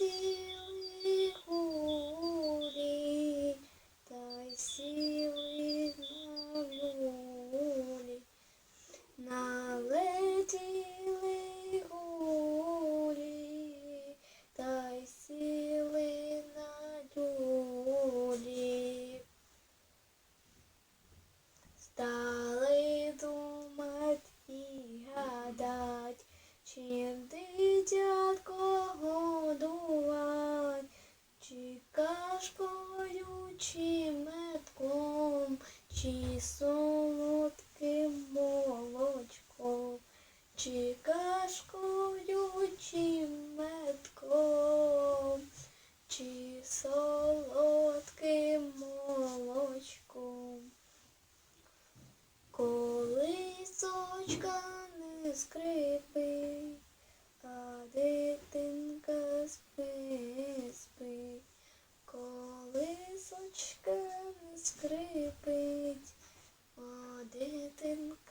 you. чи метком, чи солодким молочком, чи кашкою, чи метком, чи солодким молочком. Коли сочка не скрипить, скрипить, о дитинка.